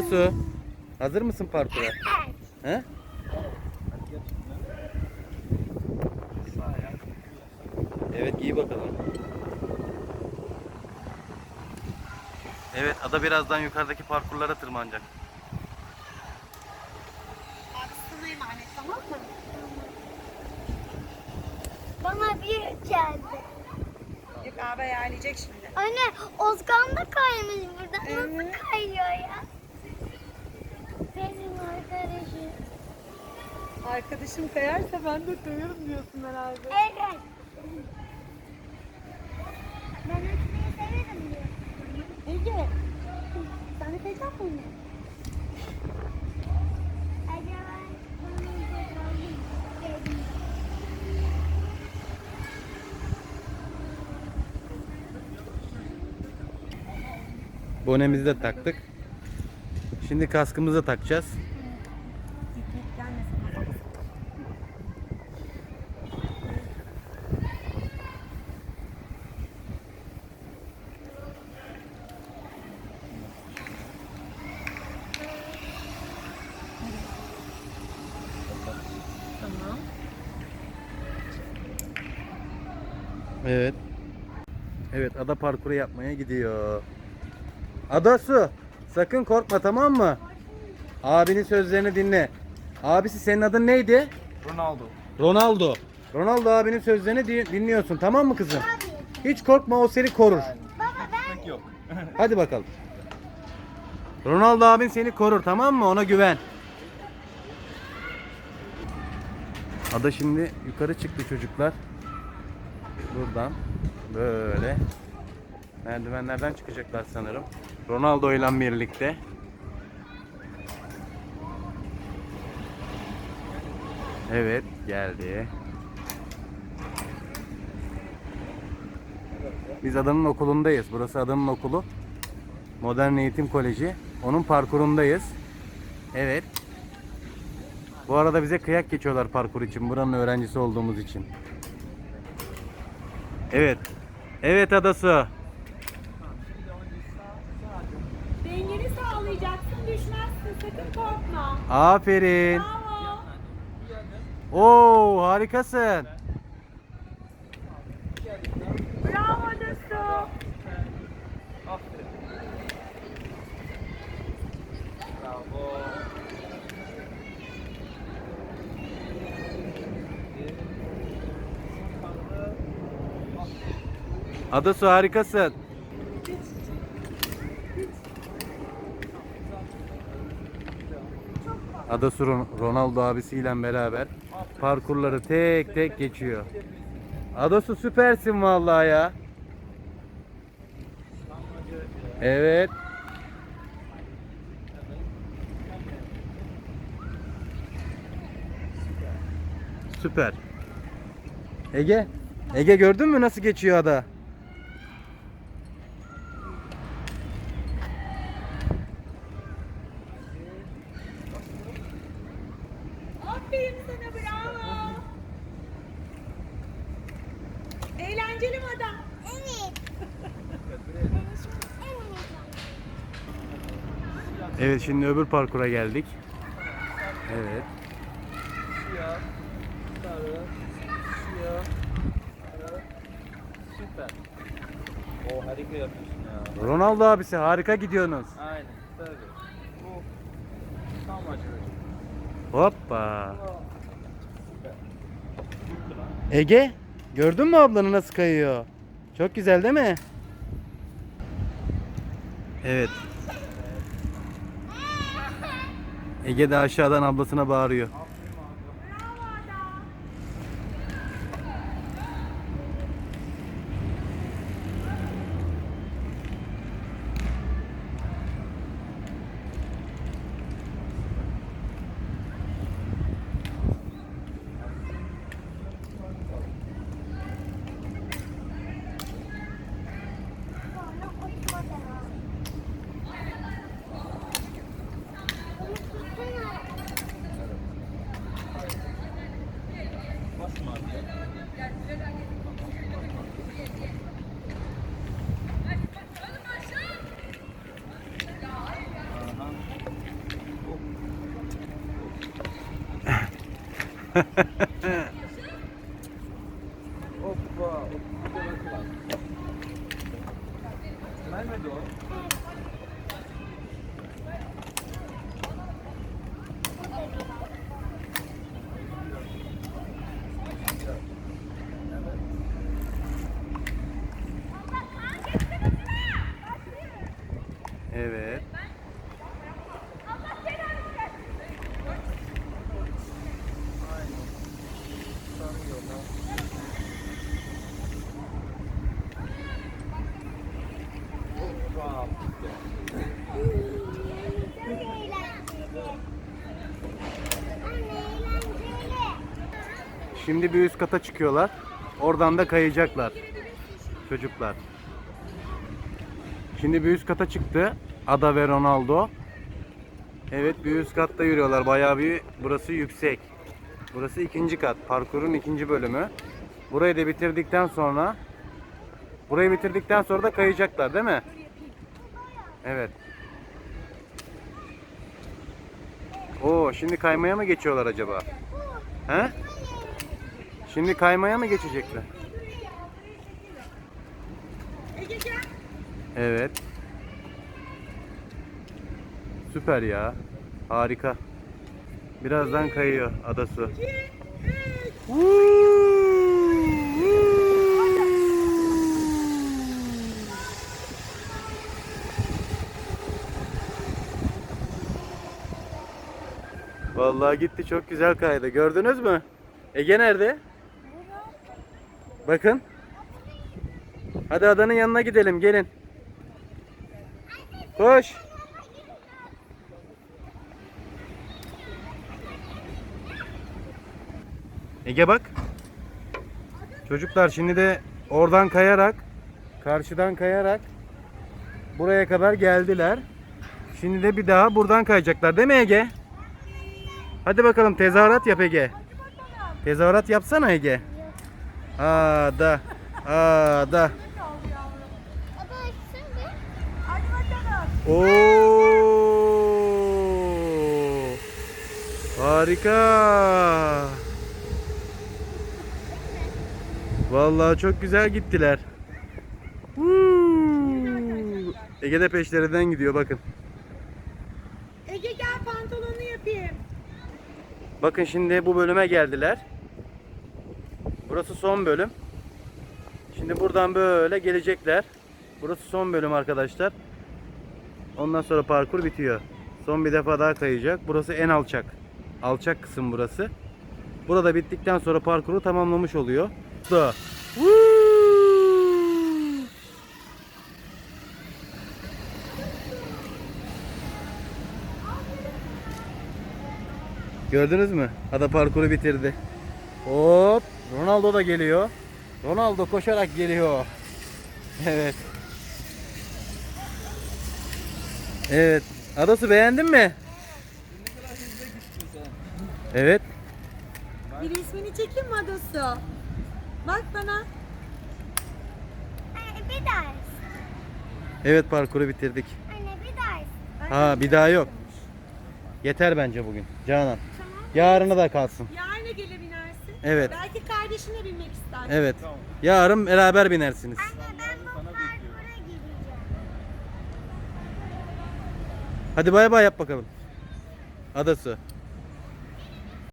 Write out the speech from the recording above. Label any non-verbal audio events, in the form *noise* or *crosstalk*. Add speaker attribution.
Speaker 1: Adasu. Hazır mısın parkura? He? Evet giy bakalım. Evet Ada birazdan yukarıdaki parkurlara tırmanacak.
Speaker 2: Abi sana emanet tamam mı?
Speaker 3: Bana bir geldi.
Speaker 2: Yok abi ayarlayacak şimdi.
Speaker 3: Anne Ozkan da kaymış burada.
Speaker 2: Evet.
Speaker 3: Nasıl kayıyor ya? Benim arkadaşım.
Speaker 2: Arkadaşım kayarsa ben de kayarım diyorsun herhalde.
Speaker 3: Evet. Ben uçmayı severim diyor. Ece. Sen de kayacak mısın?
Speaker 1: Bonemizi de taktık. Şimdi kaskımızı da takacağız. Evet. Evet ada parkuru yapmaya gidiyor. Ada su. Sakın korkma tamam mı? Abinin sözlerini dinle. Abisi senin adın neydi?
Speaker 4: Ronaldo.
Speaker 1: Ronaldo. Ronaldo abinin sözlerini di- dinliyorsun tamam mı kızım? Hiç korkma o seni korur.
Speaker 4: Pek yok. *laughs* *laughs*
Speaker 1: Hadi bakalım. Ronaldo abin seni korur tamam mı? Ona güven. Ada şimdi yukarı çıktı çocuklar. Buradan böyle merdivenlerden çıkacaklar sanırım. Ronaldo ile birlikte. Evet geldi. Biz adanın okulundayız. Burası adanın okulu. Modern Eğitim Koleji. Onun parkurundayız. Evet. Bu arada bize kıyak geçiyorlar parkur için. Buranın öğrencisi olduğumuz için. Evet. Evet Adası.
Speaker 2: Düşmezsin sakın korkma.
Speaker 1: Aferin.
Speaker 2: Bravo.
Speaker 1: Oo harikasın.
Speaker 2: Bravo Dustu.
Speaker 4: Bravo.
Speaker 1: Adası harikasın. Adası Ron- Ronaldo abisiyle beraber parkurları tek tek geçiyor. Adası süpersin vallahi ya. Evet. Süper. Ege. Ege gördün mü nasıl geçiyor ada?
Speaker 2: Aferin sana bravo. Eğlenceli mi adam?
Speaker 3: Evet.
Speaker 1: Evet şimdi öbür parkura geldik. Evet.
Speaker 4: Siyah, sarı, siyah, sarı. Süper. O harika yapıyorsun ya.
Speaker 1: Ronaldo abisi harika gidiyorsunuz.
Speaker 4: Aynen. Tabii. Bu tam acı.
Speaker 1: Hoppa. Ege gördün mü ablanı nasıl kayıyor? Çok güzel değil mi? Evet. Ege de aşağıdan ablasına bağırıyor.
Speaker 2: Bravo adam.
Speaker 3: Sonra uçmadı. Bunu tutsana.
Speaker 1: Evet.
Speaker 4: Sanmıyor lan. Hoppa.
Speaker 3: Çok eğlenceli. Anne eğlenceli.
Speaker 1: Şimdi bir üst kata çıkıyorlar. Oradan da kayacaklar. Çocuklar. Şimdi bir üst kata çıktı. Ada ve Ronaldo. Evet bir üst katta yürüyorlar. Bayağı bir burası yüksek. Burası ikinci kat. Parkurun ikinci bölümü. Burayı da bitirdikten sonra Burayı bitirdikten sonra da kayacaklar değil mi? Evet. Oo, şimdi kaymaya mı geçiyorlar acaba? He? Şimdi kaymaya mı geçecekler? Evet. Süper ya. Harika. Birazdan kayıyor adası. Vallahi gitti çok güzel kaydı. Gördünüz mü? Ege nerede? Bakın. Hadi adanın yanına gidelim gelin. Koş. Ege bak. Çocuklar şimdi de oradan kayarak, karşıdan kayarak buraya kadar geldiler. Şimdi de bir daha buradan kayacaklar değil mi Ege? Hadi bakalım tezahürat yap Ege. Tezahürat yapsana Ege. Ada. Ada.
Speaker 2: Hadi bakalım.
Speaker 1: Oo! Harika. Vallahi çok güzel gittiler. Ege de peşlerinden gidiyor bakın.
Speaker 2: Ege gel pantolonu yapayım.
Speaker 1: Bakın şimdi bu bölüme geldiler. Burası son bölüm. Şimdi buradan böyle gelecekler. Burası son bölüm arkadaşlar. Ondan sonra parkur bitiyor. Son bir defa daha kayacak. Burası en alçak. Alçak kısım burası. Burada bittikten sonra parkuru tamamlamış oluyor. Da. Gördünüz mü? Ada parkuru bitirdi. Hop! Ronaldo da geliyor. Ronaldo koşarak geliyor. Evet. Evet. Adası beğendin mi? Evet.
Speaker 2: Bir ismini çekeyim mi Adası? Bak bana.
Speaker 3: Anne bir ders.
Speaker 1: Evet parkuru bitirdik.
Speaker 3: Anne bir ders.
Speaker 1: Ha bir daha yok. Yeter bence bugün. Canan. Yarına da kalsın.
Speaker 2: Yarın da gele binersin.
Speaker 1: Evet.
Speaker 2: Belki kardeşine binmek ister.
Speaker 1: Evet. Yarın beraber binersiniz.
Speaker 3: Anne ben bu parkura gireceğim.
Speaker 1: Hadi bay bay yap bakalım. Adası.